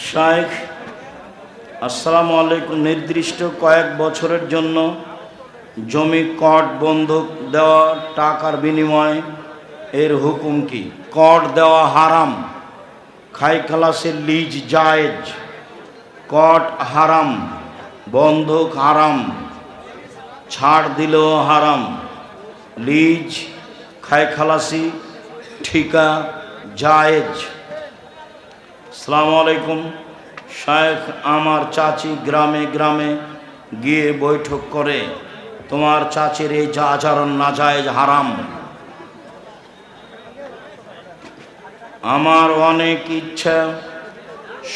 শায়েখ আসসালামু আলাইকুম। নির্দিষ্ট কয়েক বছরের জন্য জমি কট বন্ধক দেওয়া টাকার বিনিময়ে এর হুকুম কি? কট দেওয়া হারাম খাই খালাসের লিজ জায়েজ কট হারাম, বন্ধক হারাম, ছাড় দিলেও হারাম, লিজ খাই খালাসি ঠিকা জায়েজ। সালামু আলাইকুম। শায়েখ আমার চাচি গ্রামে গ্রামে গিয়ে বৈঠক করে, তোমার চাচির এই যা আচরণ নাজায়েজ হারাম। আমার অনেক ইচ্ছা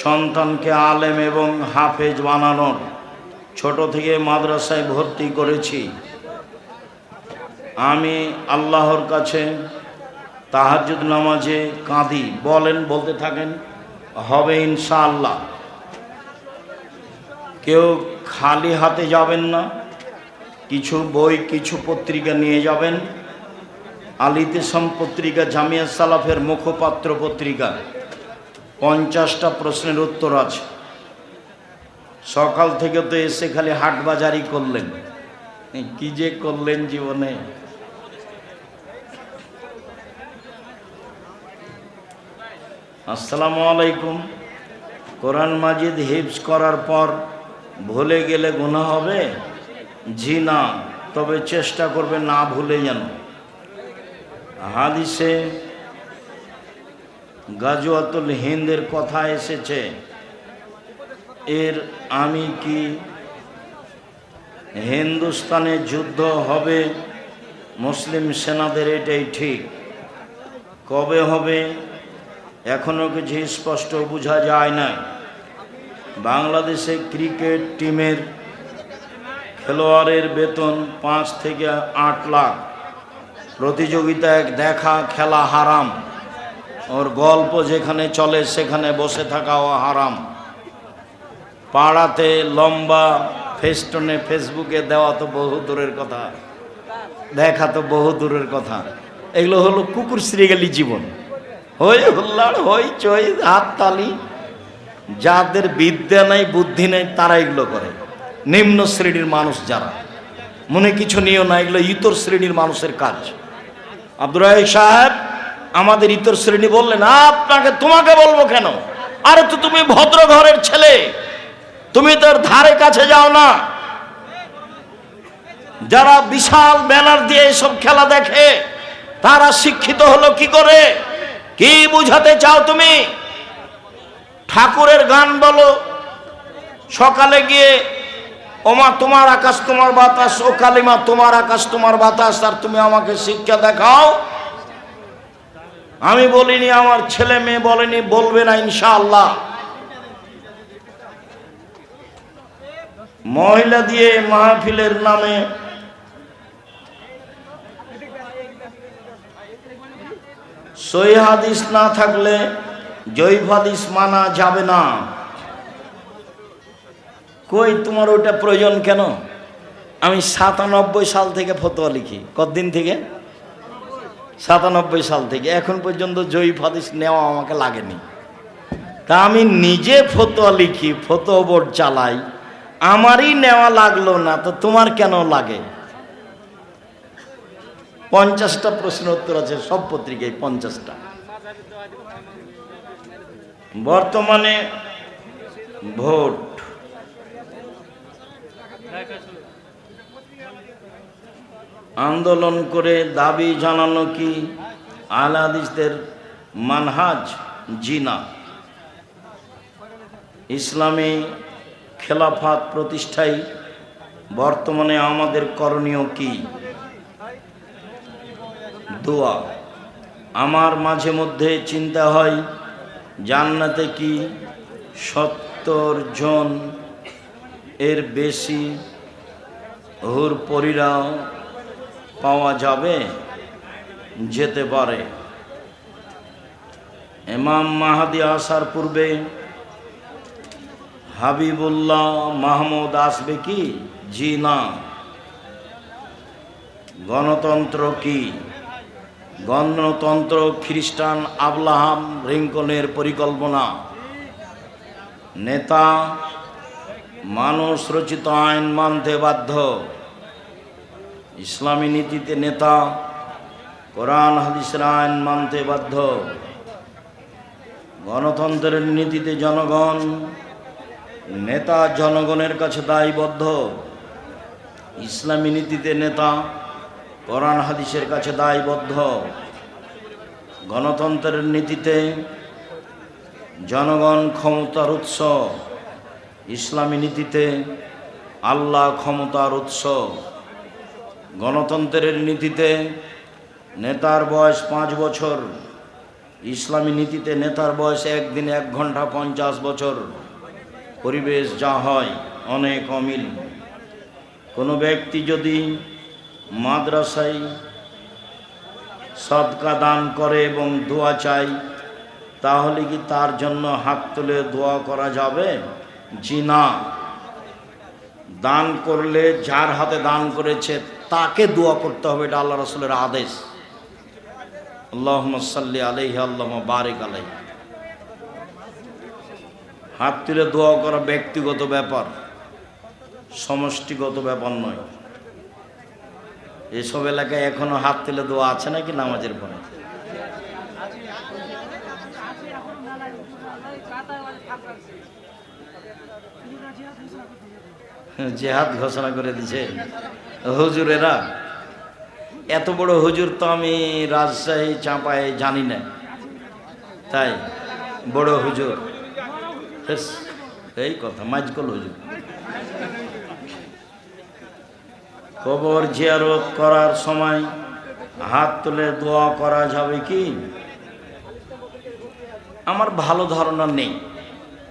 সন্তানকে আলেম এবং হাফেজ বানানোর। ছোট থেকে মাদ্রাসায় ভর্তি করেছি। আমি আল্লাহর কাছে তাহাজুদ নামাজে কাঁদি। বলেন, বলতে থাকেন। হবে ইনশাআল্লাহ। কেউ খালি হাতে যাবেন না, কিছু বই, কিছু পত্রিকা নিয়ে যাবেন। আলিতেসম পত্রিকা, জামিয়া সালাফের মুখপাত্র পত্রিকা। পঞ্চাশটা প্রশ্নের উত্তর আছে। সকাল থেকে তো এসে খালি হাট বাজারই করলেন। কি যে করলেন জীবনে। আসসালামু আলাইকুম। কোরআন মাজিদ হিফজ করার পর ভুলে গেলে গুণা হবে? জি না, তবে চেষ্টা করবে না ভুলে যেন। হাদিসে গাজুয়াতুল হিন্দের কথা এসেছে, এর আমি কি হিন্দুস্তানে যুদ্ধ হবে? মুসলিম সেনাদের এটাই ঠিক। কবে হবে? এখনও কিছু স্পষ্ট বোঝা যায় না বাংলাদেশে ক্রিকেট টিমের খেলোয়াড়ের বেতন পাঁচ থেকে আট লাখ। প্রতিযোগিতায় দেখা খেলা হারাম। ওর গল্প যেখানে চলে, সেখানে বসে থাকাও হারাম। পাড়াতে লম্বা ফেস্টনে ফেসবুকে দেওয়া তো বহু দূরের কথা। দেখা তো বহু দূরের কথা। এগুলো হলো কুকুর শ্রীগালি জীবন। হই হুল্লাড় হই চই, হাত তালি। যাদের বিদ্যা নাই, বুদ্ধি নেই, তারা এগুলো করে। নিম্ন শ্রেণির মানুষ যারা। মনে কিছু নিয়েও না, এগুলো ইতর শ্রেণির মানুষের কাজ। আব্দুর সাহেব, আমাদের ইতর শ্রেণি বললেন, আপনাকে তোমাকে বলব কেন? আরে তো তুমি ভদ্র ঘরের ছেলে। তুমি তোর ধারে কাছে যাও না। যারা বিশাল ব্যানার দিয়ে এসব খেলা দেখে, তারা শিক্ষিত হলো কি করে? কি বুঝাতে চাও তুমি? ঠাকুরের গান বলো। সকালে গিয়ে, ওমা, তোমার আকাশ, তোমার বাতাস, ও কালিমা, তোমার আকাশ, তোমার বাতাস, আর তুমি আমাকে শিক্ষা দেখাও। আমি বলিনি, আমার ছেলে মেয়ে বলেনি, বলবে না, ইনশাআল্লাহ। মহিলা দিয়ে মাহফিলের নামে সই হাদিস না থাকলে জৈব হাদিস মানা যাবে না। কই, তোমার ওটা প্রয়োজন কেন? আমি সাতানব্বই সাল থেকে ফতোয়া লিখি। কতদিন থেকে? সাতানব্বই সাল থেকে। এখন পর্যন্ত জৈব হাদিস নেওয়া আমাকে লাগেনি। তা আমি নিজে ফতোয়া লিখি, ফতোয়া বোর্ড চালাই। আমারই নেওয়া লাগল না, তো তোমার কেন লাগে? পঞ্চাশটা প্রশ্ন উত্তর আছে, সব পত্রিকায় পঞ্চাশটা। বর্তমানে ভোট। আন্দোলন করে দাবি জানানো কি আলাদিসদের মানহাজ জিনা? ইসলামী খেলাফাত প্রতিষ্ঠায় বর্তমানে আমাদের করণীয় কি? দোয়া। আমার মাঝে মধ্যে চিন্তা হয়, জান্নাতে কি সত্তর জন এর বেশি হুর পরিরা পাওয়া যাবে? যেতে পারে। এমাম মাহাদি আসার পূর্বে হাবিবুল্লাহ মাহমুদ আসবে কি? জি না। গণতন্ত্র কি? গণতন্ত্র খ্রিস্টান আবলাহাম রিঙ্কনের পরিকল্পনা। নেতা, মানুষ রচিত আইন মানতে বাধ্য। ইসলামী নীতিতে নেতা, কোরআন, হাদিসের আইন মানতে বাধ্য। গণতন্ত্রের নীতিতে জনগণ, নেতা জনগণের কাছে দায়বদ্ধ। ইসলামী নীতিতে নেতা কোরআন হাদিসের কাছে দায়বদ্ধ। গণতন্ত্রের নীতিতে জনগণ ক্ষমতার উৎস, ইসলামী নীতিতে আল্লাহ ক্ষমতার উৎস। গণতন্ত্রের নীতিতে নেতার বয়স পাঁচ বছর, ইসলামী নীতিতে নেতার বয়স একদিন এক ঘণ্টা পঞ্চাশ বছর। পরিবেশ যা হয় অনেক অমিল। কোনো ব্যক্তি যদি মাদ্রাসায় সদকা দান করে এবং দোয়া চাই, তাহলে কি তার জন্য হাত তুলে দোয়া করা যাবে? জি না। দান করলে যার হাতে দান করেছে, তাকে দোয়া করতে হবে, এটা আল্লাহ রসুলের আদেশ। আল্লাহ সাল্লি আলহি আল্লাহ বারেক আলাই হাত তুলে দোয়া করা ব্যক্তিগত ব্যাপার, সমষ্টিগত ব্যাপার নয়। এসব এলাকায় এখনও হাত তুলে দোয়া আছে নাকি নামাজের পরে? জেহাদ ঘোষণা করে দিছে। হুজুরেরা, এত বড় হুজুর তো আমি রাজশাহী চাঁপায় জানি না। তাই, বড় হুজুর। এই কথা, মাইজকল হুজুর। কবর জিয়ারত করার সময় হাত তুলে দোয়া করা যাবে কি? আমার ভালো ধারণা নেই।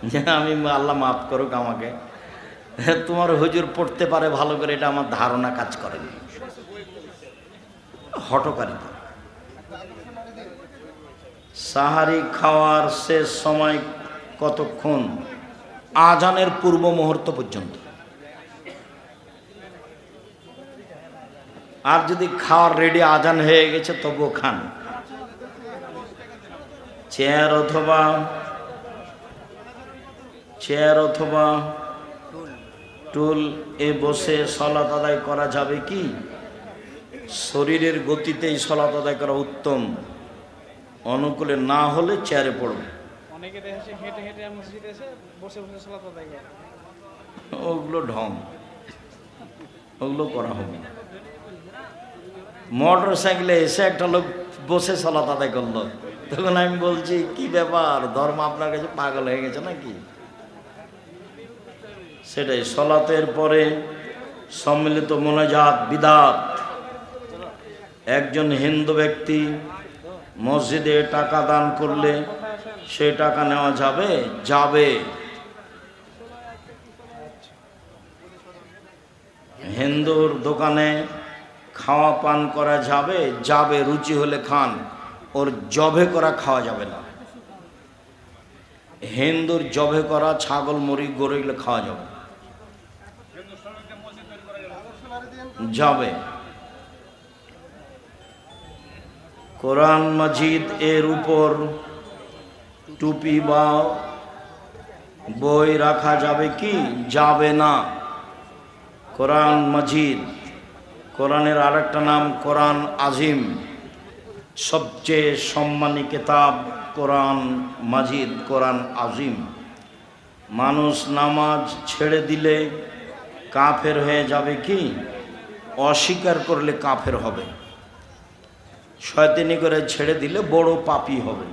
যে আমি আল্লাহ মাফ করুক আমাকে। তোমার হুজুর পড়তে পারে ভালো করে, এটা আমার ধারণা কাজ করেনি। হটকারিতা সাহারি খাওয়ার শেষ সময় কতক্ষণ? আজানের পূর্ব মুহূর্ত পর্যন্ত। আর যদি খাওয়ার রেডি আজান হয়ে গেছে তবুও খান। চেয়ার অথবা চেয়ার অথবা টুল এ বসে সলাত আদায় করা যাবে কি? শরীরের গতিতেই সলাত আদায় করা উত্তম। অনুকূলে না হলে চেয়ারে পড়বে। ওগুলো ঢং। ওগুলো করা হবে না। মোটর সাইকেলে এসে একটা লোক বসে সলাত আদায় করল। তখন আমি বলছি, কি ব্যাপার? ধর্ম আপনার কাছে পাগল হয়ে গেছে নাকি? সেটাই। সলাতের পরে সম্মিলিত মোনাজাত, বিদাত। একজন হিন্দু ব্যক্তি মসজিদে টাকা দান করলে সেই টাকা নেওয়া যাবে? যাবে। হিন্দুর দোকানে খাওয়া পান করা যাবে যাবে রুচি হলে খান, ওর জবে করা খাওয়া যাবে না। হিন্দুর জবে করা ছাগল, মুরগি, গরু খাওয়া যাবে। যাবে। কোরআন মজিদ এর উপর টুপি বা বই রাখা যাবে কি? যাবে না। কোরআন মজিদ কোরআনের আরেকটা নাম কোরআন আজিম। সবচেয়ে সম্মানী কেতাব কোরআন মাজিদ, কোরআন আজিম। মানুষ নামাজ ছেড়ে দিলে কাফের হয়ে যাবে কি? অস্বীকার করলে কাফের হবে। শয়তানি করে ছেড়ে দিলে বড় পাপি হবে।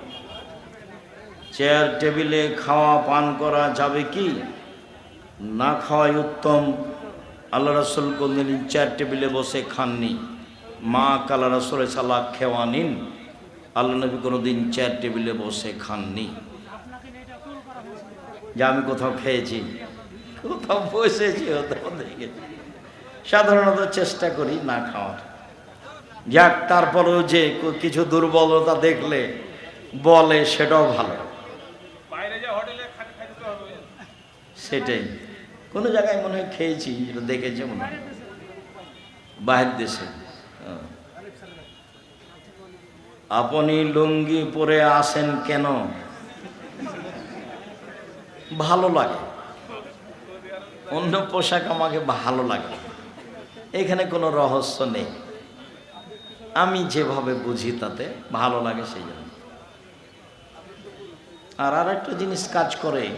চেয়ার, টেবিলে খাওয়া, পান করা যাবে কি? না খাওয়াই উত্তম। আল্লাহ রসুল কোনদিন চেয়ার টেবিলে বসে খাননি। মা কালা রসুল সাল্লাহ খেওয়া নিন। আল্লাহ নবী কোনো দিন চেয়ার টেবিলে বসে খাননি। যে আমি কোথাও খেয়েছি কোথাও বসেছি সাধারণত চেষ্টা করি না খাওয়ার। যাক তারপরেও যে কিছু দুর্বলতা দেখলে বলে সেটাও ভালো। সেটাই। কোনো জায়গায় মনে হয় খেয়েছি, যেটা দেখেছে মনে হয়। বাহির দেশে। আপনি লুঙ্গি পরে আসেন কেন? ভালো লাগে। অন্য পোশাক আমাকে ভালো লাগে। এখানে কোনো রহস্য নেই। আমি যেভাবে বুঝি তাতে ভালো লাগে সেই জন্য। আর আর একটা জিনিস কাজ করে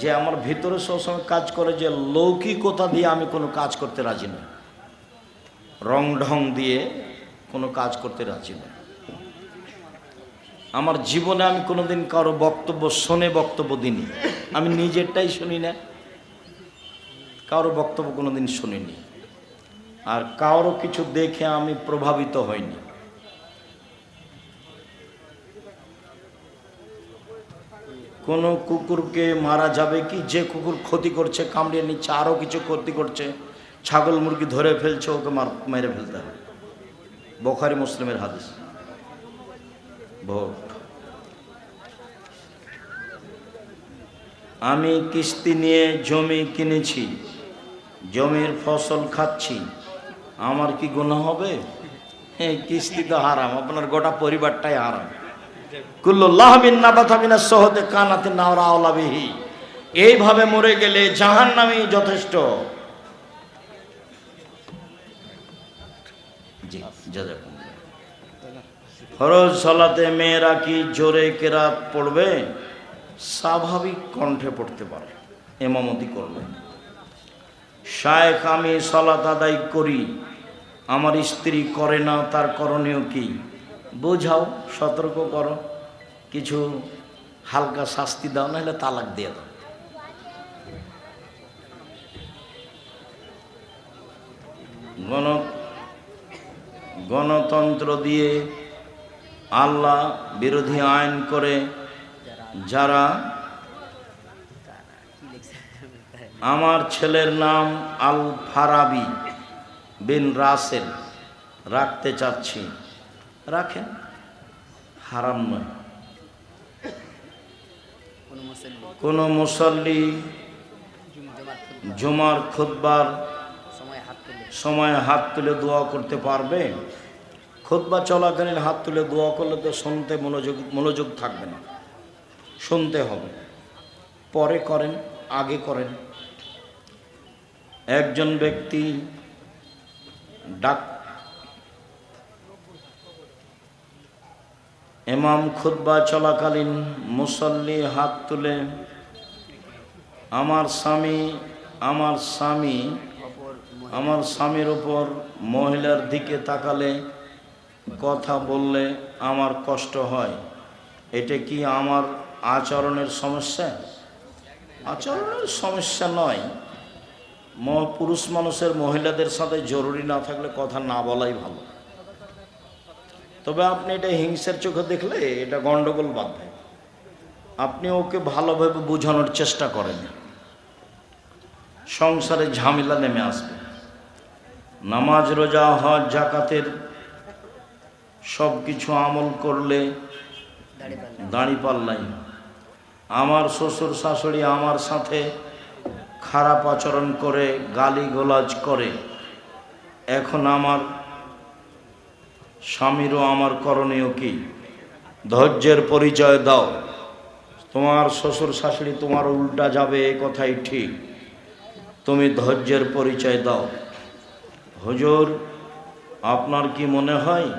যে আমার ভিতরে সবসময় কাজ করে যে লৌকিকতা দিয়ে আমি কোনো কাজ করতে রাজি নই। রং ঢং দিয়ে কোনো কাজ করতে রাজি নই। আমার জীবনে আমি কোনোদিন কারও বক্তব্য, শোনে বক্তব্য দিনি আমি নিজেরটাই শুনি না। কারও বক্তব্য কোনোদিন শুনিনি। আর কারও কিছু দেখে আমি প্রভাবিত হইনি। কোনো কুকুরকে মারা যাবে কি? যে কুকুর ক্ষতি করছে, কামড়িয়ে নিচ্ছে আরও কিছু ক্ষতি করছে, ছাগল মুরগি ধরে ফেলছে, ওকে মার, মেরে ফেলতে হবে। বোখারি মুসলিমের হাদিস। ভোট। আমি কিস্তি নিয়ে জমি কিনেছি, জমির ফসল খাচ্ছি, আমার কি গুণা হবে? হ্যাঁ কিস্তি তো হারাম, আপনার গোটা পরিবারটাই হারাম। কুল্লুল্লাহবিন নাবাথাবিনা সহতে কানাতে নাওরা আওলাবিহি এইভাবে মরে গেলে জাহান নামই যথেষ্ট ফরজ সলাতে মেয়েরা কি জোরে কেরাত পড়বে? স্বাভাবিক কণ্ঠে পড়তে পারে, এমামতি করবে। শায়েখ, আমি সলাত আদায় করি। আমার স্ত্রী করে না, তার করণীয় কি? বোঝাও, সতর্ক করো, কিছু হালকা শাস্তি দাও, নাহলে তালাক দিয়ে দাও। গণ, গণতন্ত্র দিয়ে আল্লাহ বিরোধী আইন করে যারা আমার ছেলের নাম আল ফারাবি বিন রাসেল, রাখতে চাচ্ছি। রাখেন। হারাম নয়। কোনো মুসল্লি জমার খুতবার সময় হাত তুলে দোয়া করতে পারবে? খুতবা চলাকালীন হাত তুলে দোয়া করলে তো শুনতে মনোযোগ মনোযোগ থাকবে না। শুনতে হবে। পরে করেন, আগে করেন। একজন ব্যক্তি ডাক এমাম খুতবা চলাকালীন মুসল্লি হাত তুলে, আমার স্বামী আমার স্বামী, আমার স্বামীর উপর মহিলার দিকে তাকালে কথা বললে আমার কষ্ট হয়। এটা কি আমার আচরণের সমস্যা? আচরণের সমস্যা নয়। পুরুষ মানুষের মহিলাদের সাথে জরুরি না থাকলে কথা না বলাই ভালো। তবে আপনি এটা হিংসের চোখে দেখলে এটা গন্ডগোল বাঁধবে আপনি ওকে ভালোভাবে বোঝানোর চেষ্টা করেন। সংসারে ঝামেলা নেমে আসবে। নামাজ, রোজা, হজ, জাকাতের সব কিছু আমল করলে দাঁড়ি পাল্লাই আমার শ্বশুর শাশুড়ি আমার সাথে খারাপ আচরণ করে গালি গোলাজ করে। এখন আমার স্বামীরও আমার করণীয় কি? ধৈর্যের পরিচয় দাও। তোমার শ্বশুর শাশুড়ি তোমার উল্টা যাবে এ কথাই ঠিক। তুমি ধৈর্যের পরিচয় দাও। হুজুর, আপনার কি মনে হয়?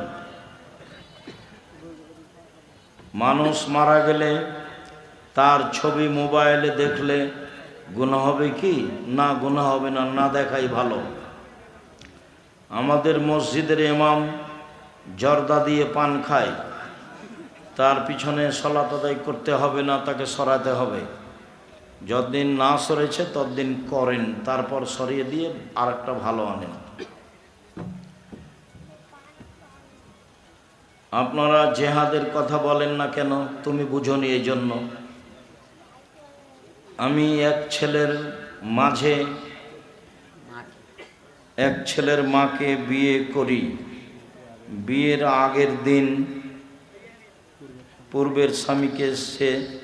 মানুষ মারা গেলে তার ছবি মোবাইলে দেখলে গুণা হবে কি? না গুণা হবে না না দেখাই ভালো। আমাদের মসজিদের ইমাম জর্দা দিয়ে পান খায়। তার পিছনে সলাত আদায় করতে হবে না তাকে সরাতে হবে। যতদিন না সরেছে ততদিন করেন তারপর সরিয়ে দিয়ে আর একটা ভালো আনেন। আপনারা জেহাদের কথা বলেন না কেন? তুমি বুঝনি এই জন্য। আমি এক ছেলের মাঝে এক ছেলের মাকে বিয়ে করি। বিয়ের আগের দিন পূর্বের স্বামীকে সে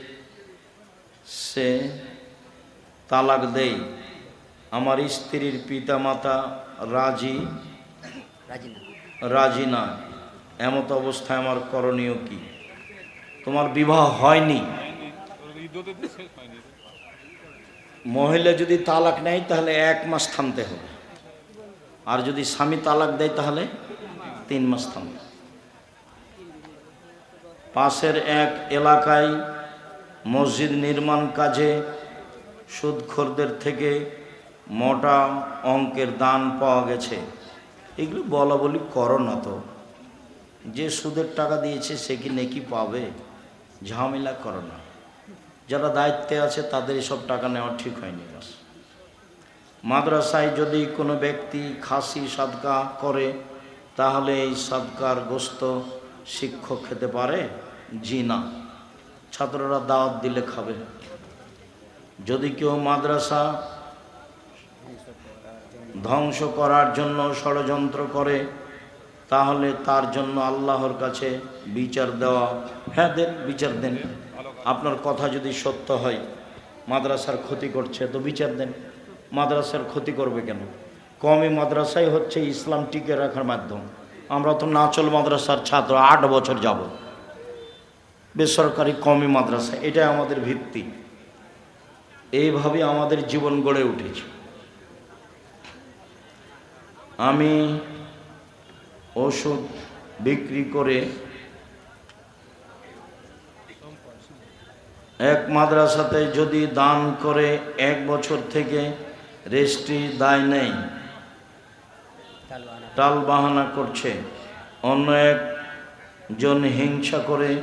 সে তালাক দেয়। আমার স্ত্রীর পিতামাতা রাজি রাজি না। রাজি না। এমত অবস্থায় আমার করণীয় কি? তোমার বিবাহ হয়নি? মহিলা যদি তালাক নেয় তাহলে এক মাস থামতে হবে। আর যদি স্বামী তালাক দেয় তাহলে তিন মাস থামবে পাশের এক এলাকায় মসজিদ নির্মাণ কাজে সুদখোরদের থেকে মোটা অঙ্কের দান পাওয়া গেছে। এগুলো বলা বলি করো না তো। যে সুদের টাকা দিয়েছে সে কি নেকি পাবে? ঝামেলা করো না। যারা দায়িত্বে আছে তাদের এসব টাকা নেওয়া ঠিক হয়নি মাদ্রাসায় যদি কোনো ব্যক্তি খাসি সাদকা করে তাহলে এই সাদকার গোস্ত শিক্ষক খেতে পারে? জি না। ছাত্ররা দাওয়াত দিলে খাবে। যদি কেউ মাদ্রাসা ধ্বংস করার জন্য ষড়যন্ত্র করে, তাহলে তার জন্য আল্লাহর কাছে বিচার দেওয়া হ্যাঁ দেন, বিচার দেন। আপনার কথা যদি সত্য হয়, মাদ্রাসার ক্ষতি করছে, তো বিচার দেন। মাদ্রাসার ক্ষতি করবে কেন? কমই মাদ্রাসাই হচ্ছে, ইসলাম টিকে রাখার মাধ্যম। আমরা তো নাচল মাদ্রাসার ছাত্র, আট বছর যাব। বেসরকারি কমই মাদ্রাসা, এটাই আমাদের ভিত্তি। এইভাবে আমাদের জীবন গড়ে উঠেছে। আমি ওষুধ বিক্রি করে এক মাদ্রাসাতে যদি দান করে, এক বছর থেকে রেস্ট্রি দায় নেই। তালবানা টাল বাহানা করছে। অন্য একজন হিংসা করে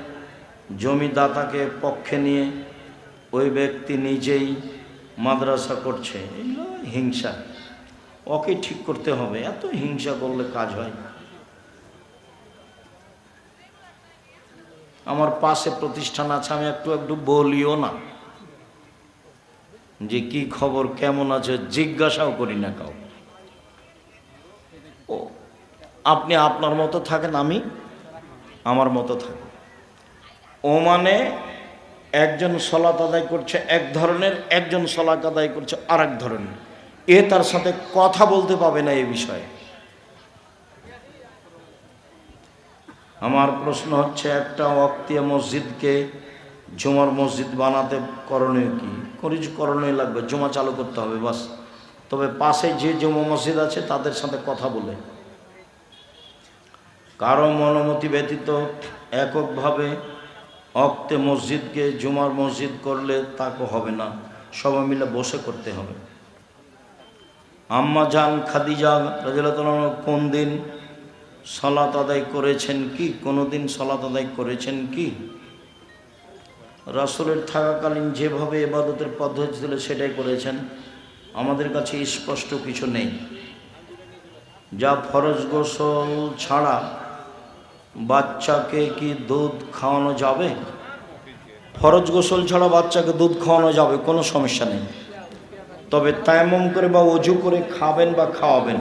জমিদাতাকে পক্ষে নিয়ে ওই ব্যক্তি নিজেই মাদ্রাসা করছে। এগুলো হিংসা। ওকে ঠিক করতে হবে। এত হিংসা করলে কাজ হয়। আমার পাশে প্রতিষ্ঠান আছে, আমি একটু একটু বলিও না। যে কি খবর, কেমন আছে, জিজ্ঞাসাও করি না কাউ ও আপনি আপনার মতো থাকেন, আমি আমার মতো থাকি ও মানে একজন সলাত আদায় করছে, এক ধরনের, একজন সলাত আদায় করছে আর এক ধরনের। এ তার সাথে কথা বলতে পাবে না এই বিষয়ে। আমার প্রশ্ন হচ্ছে, একটা অক্তিয়া মসজিদকে জুমার মসজিদ বানাতে করণীয় কি? করণীয় লাগবে, জমা চালু করতে হবে, বাস। তবে পাশে যে জমা মসজিদ আছে, তাদের সাথে কথা বলে। কারও অনুমতি ব্যতীত এককভাবে অক্তে মসজিদকে জুমার মসজিদ করলে তাকে হবে না। সবাই মিলে বসে করতে হবে। আম্মা জান খাদিজা রাজিয়াল্লাহু কোন দিন সলাত আদায় করেছেন কি? কোনো দিন সলাত আদায় করেছেন কি? রাসূলের থাকাকালীন যেভাবে এবাদতের পদ্ধতি ছিল সেটাই করেছেন। আমাদের কাছে স্পষ্ট কিছু নেই। যা ফরজ গোসল ছাড়া বাচ্চাকে কি দুধ খাওয়ানো যাবে? ফরজ গোসল ছাড়া বাচ্চাকে দুধ খাওয়ানো যাবে, কোনো সমস্যা নেই। তবে তায়াম্মম করে বা অজু করে খাবেন বা খাওয়াবেন।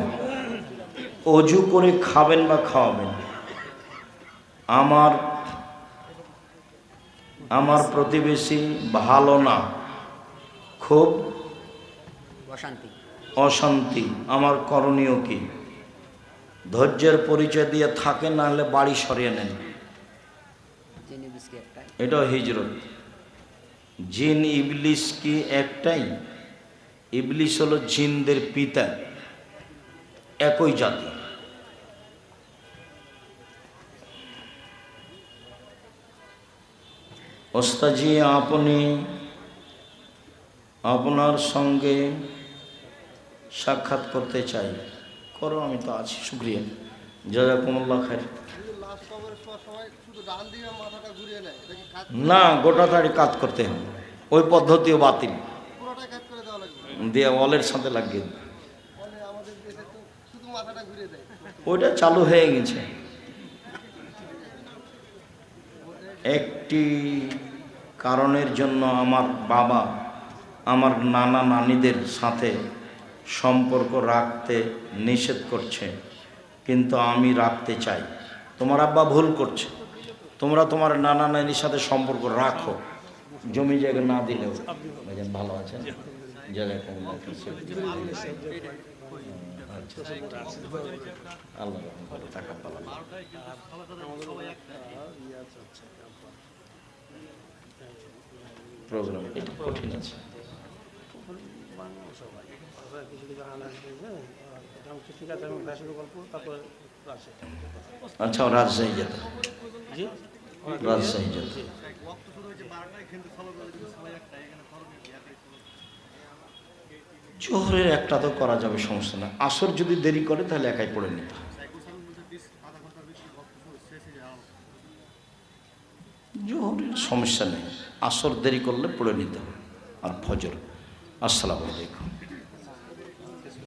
অজু করে খাবেন বা খাওয়াবেন। আমার আমার প্রতিবেশী ভালো না। খুব অশান্তি। অশান্তি। আমার করণীয় কি? ধৈর্যের পরিচয় দিয়ে থাকেন না হলে বাড়ি সরিয়ে নেন। এটাও হিজরত। জিন ইবলিস কি একটাই? ইবলিস হলো জিনদের পিতা। একই জাতি। ওস্তাজি আপনি আপনার সঙ্গে সাক্ষাৎ করতে চাই। করো, আমি তো আছি, শুক্রিয়া। জাজাকুমুল্লাহ কাজ না, গোটা তাড়ি কাজ করতে হবে। ওই পদ্ধতিও বাতিল। দিয়ে ওয়ালের সাথে লাগিয়ে ওইটা চালু হয়ে গেছে। একটি কারণের জন্য আমার বাবা, আমার নানা নানিদের সাথে সম্পর্ক রাখতে নিষেধ করছে। কিন্তু আমি রাখতে চাই। তোমার আব্বা ভুল করছে। তোমরা তোমার নানা নানির সাথে সম্পর্ক রাখো। জমি জায়গা না দিলেও। ভালো আছেন? টাকা পালাম প্রোগ্রাম, এটা কঠিন আছে। কিছু কিছু আসবে হ্যাঁ ঠিক আছে আমি গল্প তারপর আচ্ছা রাজশাহী যেত। জি? রাজশাহী যেত। জোহরের একটা তো করা যাবে সমস্যা না আসর যদি দেরি করে তাহলে একাই পড়ে নিতে জোহরের সমস্যা নেই। আসর দেরি করলে পড়ে নিতে হবে। আর ফজর। আসসালামু আলাইকুম।